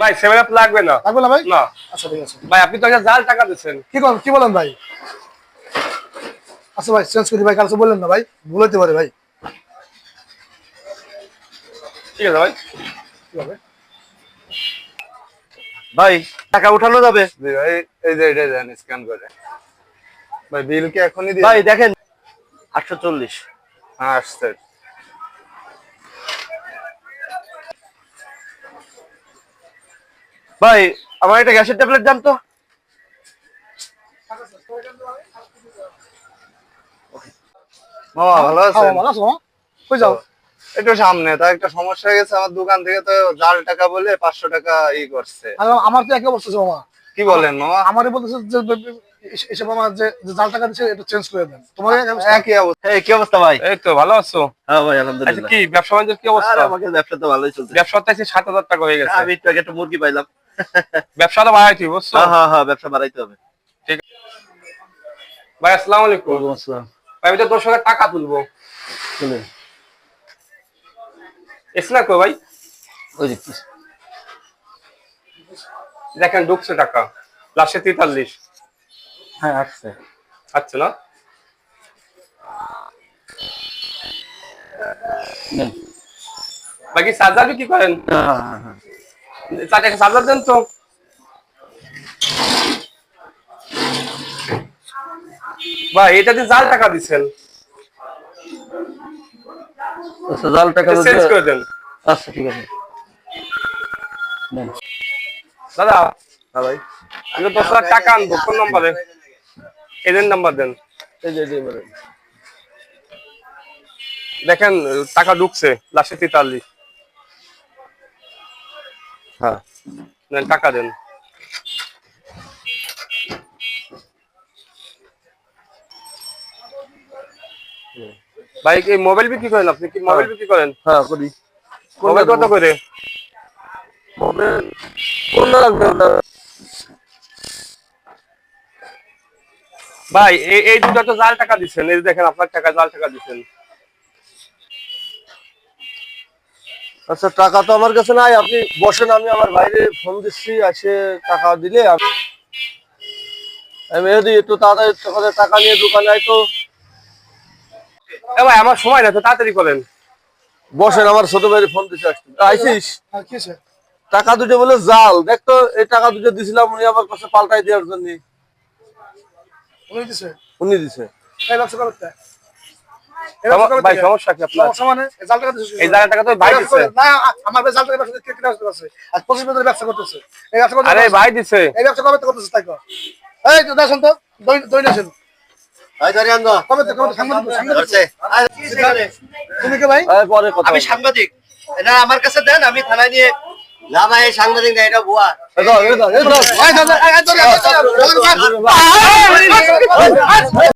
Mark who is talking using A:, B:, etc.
A: ভাই seven up লাগবে না।
B: লাগবে না ভাই?
A: না।
B: আচ্ছা ঠিক আছে।
A: ভাই আপনি তো একটা জাল টাকা দিচ্ছেন
B: কি করেন কি বলেন ভাই? আচ্ছা ভাই চেঞ্জ করি ভাই কালকে বললেন না ভাই ভুল হতে পারে ভাই।
A: ঠিক আছে ভাই।
B: কি হবে?
C: ভাই টাকা উঠানো যাবে?
D: ভাই এই যে এটা দেন স্ক্যান করে। ভাই বিল কি এখনই দিয়ে
C: ভাই দেখেন আটশো চল্লিশ।
D: হ্যাঁ আসছে।
C: ভাই আমার একটা গ্যাসের ট্যাবলেট দাম তো।
D: মামা ভালো আছেন?
B: ভালো আছো কই যাও?
D: একটু সামনে তা একটা সমস্যা গেছে আমার দোকান থেকে তো জাল টাকা বলে পাঁচশো টাকা ই করছে।
B: আমার তো একই অবস্থা মামা
D: কি বলেন মামা
B: আমারই বলতেছে যে এস- এসে যে জাল টাকা দিচ্ছে এটা চেঞ্জ করে দেন। তোমার একই অবস্থা?
D: অবস্থা।
C: এই কি অবস্থা ভাই?
A: এই তো ভালো আছো?
C: হ্যাঁ ভাই
A: আচ্ছা
C: আলহামদুলিল্লাহ
A: কি ব্যবসা বাণিজ্যের কি
C: আর
A: অবস্থা
C: আমাকে ব্যবসা তো ভালোই চলছে।
A: ব্যবসা তো সাত হাজার টাকা হয়ে গেছে।
C: আমি একটু আগে একটা মুরগি পাইলাম।
A: ব্যবসাটা বাড়াইছি বুঝছ?
C: হ্যাঁ হ্যাঁ হ্যাঁ ব্যবসা বাড়াইতে হবে।
A: ভাই আসসালামু আলাইকুম।
C: আসসালাম।
A: ভাই, আমি তো তোর সঙ্গে টাকা তুলবো।
C: চলে
A: এসে না কো ভাই?
C: ওই
A: দেখেন ঢুকছে টাকা। লাস্টে তেতাল্লিশ।
C: হ্যাঁ আসছে।
A: আচ্ছা না? বাকি চার্জার কি করেন?
C: হ্যাঁ হ্যাঁ।
A: টাকা চার্জার দেন তো। ভাই এটাতে জাল টাকা দিচ্ছেন
C: আচ্ছা জাল টাকা
A: চেঞ্জ করে দেন।
C: আচ্ছা ঠিক আছে।
A: দাদা।
D: হ্যাঁ ভাই
A: আমি তো দশ হাজার টাকা আনব কোন নম্বরে। এজেন্ট নাম্বার দেন।
C: এই যে এই যে এবারে।
A: দেখেন টাকা ঢুকছে লাস্টে তেতাল্লিশ
C: হ্যাঁ।
A: টাকা দেন। ভাই এই মোবাইল বিক্রি করেন আপনি? কি মোবাইল বিক্রি করেন?
C: হ্যাঁ করি।
A: মোবাইল কত করে?
C: কোনটা লাগবে আপনার
A: ভাই এই এই দুটো তো জাল টাকা দিচ্ছেন এই দেখেন আপনার টাকা জাল টাকা দিচ্ছেন।
C: আচ্ছা টাকা তো আমার কাছে নাই আপনি বসেন আমি আমার বাইরে ফোন দিচ্ছি আসে টাকা দিলে আমি আমি মেহেদি একটু তাড়াতাড়ি টাকা নিয়ে দোকানে তো।
A: এ ভাই আমার সময় না তো তাড়াতাড়ি করেন।
C: বসেন আমার ছোট ভাইয়ের ফোন দিচ্ছে আইসিস?
B: হ্যাঁ
C: টাকা দুটো বলে জাল। দেখ তো এই টাকা দুটো দিছিলাম উনি আমার কাছে পাল্টাই দেওয়ার জন্য।
B: উনি দিছে?
C: উনি দিছে
B: এই ব্যবসা করতে
A: সম- ভাই সমস্যা কি আপনার
B: মানে এই জাল টাকা দিছে
A: এই জাল টাকা তো ভাই দিচ্ছে
B: না আমার ভাই জাল টাকা ব্যবসা কে কে ব্যবসা করছে আর বছর ব্যবসা করতেছে এই ব্যবসা করতে
A: আরে ভাই দিছে
B: এই ব্যবসা কবে করতেছে তাই এই তো দেখুন তো দই দই নেছেন
C: ভাই ধরে আনব
B: কবে থেকে কবে থেকে? সাংবাদিক সাংবাদিক তুমি কে ভাই
E: আমি সাংবাদিক এটা আমার কাছে দেন আমি থানায় নিয়ে না ভাই এই সাংবাদিক না এটা বুয়া
B: এই